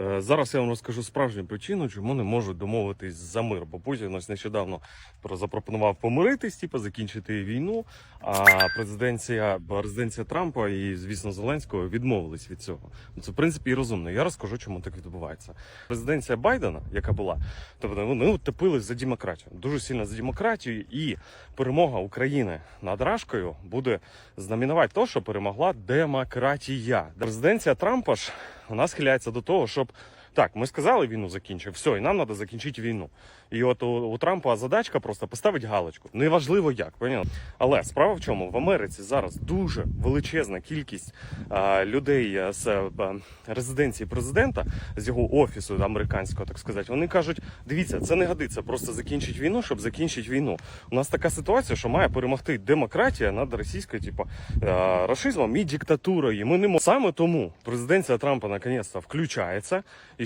Е, Зараз я вам розкажу справжню причину, чому не можуть домовитись за мир. Бо Путін ось нещодавно про- запропонував помиритись, типу, закінчити війну. А президенція, резиденція Трампа і, звісно, Зеленського відмовились від цього. Ну, Це в принципі і розумно. Я розкажу, чому так відбувається. Резиденція Байдена, яка була, тобто вони утепились за демократію, дуже сильно за демократію, і перемога України над Рашкою буде знаменувати те, що перемогла демократія. Резиденція Трампа ж вона схиляється до того, щоб так, ми сказали, війну закінчив, все, і нам треба закінчити війну. І от у, у Трампа задачка просто поставити галочку. Неважливо як, поняли? Але справа в чому в Америці зараз дуже величезна кількість а, людей з а, резиденції президента, з його офісу американського, так сказати. Вони кажуть: дивіться, це не годиться просто закінчити війну, щоб закінчити війну. У нас така ситуація, що має перемогти демократія над російською, типу, а, расизмом і диктатурою. Ми не мо- саме тому президенція Трампа наконець-то включається і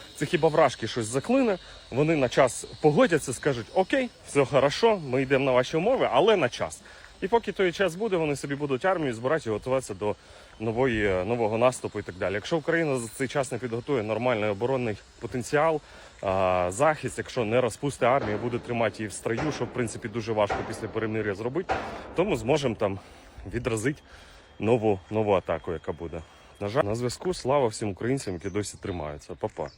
Це хіба вражки щось заклине. Вони на час погодяться, скажуть: Окей, все хорошо, ми йдемо на ваші умови, але на час. І поки той час буде, вони собі будуть армію збирати і готуватися до нової, нового наступу і так далі. Якщо Україна за цей час не підготує нормальний оборонний потенціал, а, захист, якщо не розпусти армію, буде тримати її в строю, що в принципі дуже важко після перемир'я зробити, то ми зможемо там відразити нову, нову атаку, яка буде. На жаль, на зв'язку слава всім українцям, які досі тримаються. Па-па.